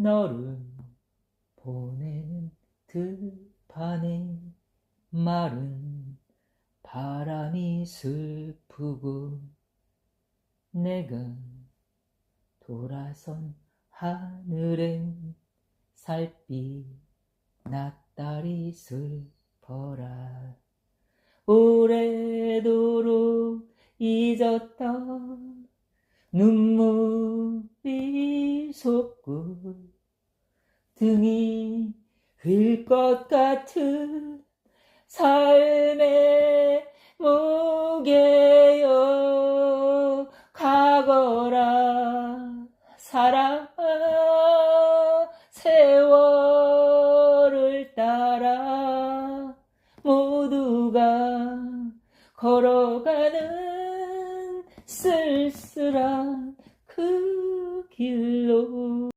너를 보내는 들판에 마른 바람이 슬프고 내가 돌아선 하늘엔 살빛 낯달이 슬퍼라. 오래도록 잊었던 눈물이 속고 등이 흘 것 같은 삶의 무게여 과거라 사랑 세월을 따라 모두가 걸어가는 쓸쓸한 그 길.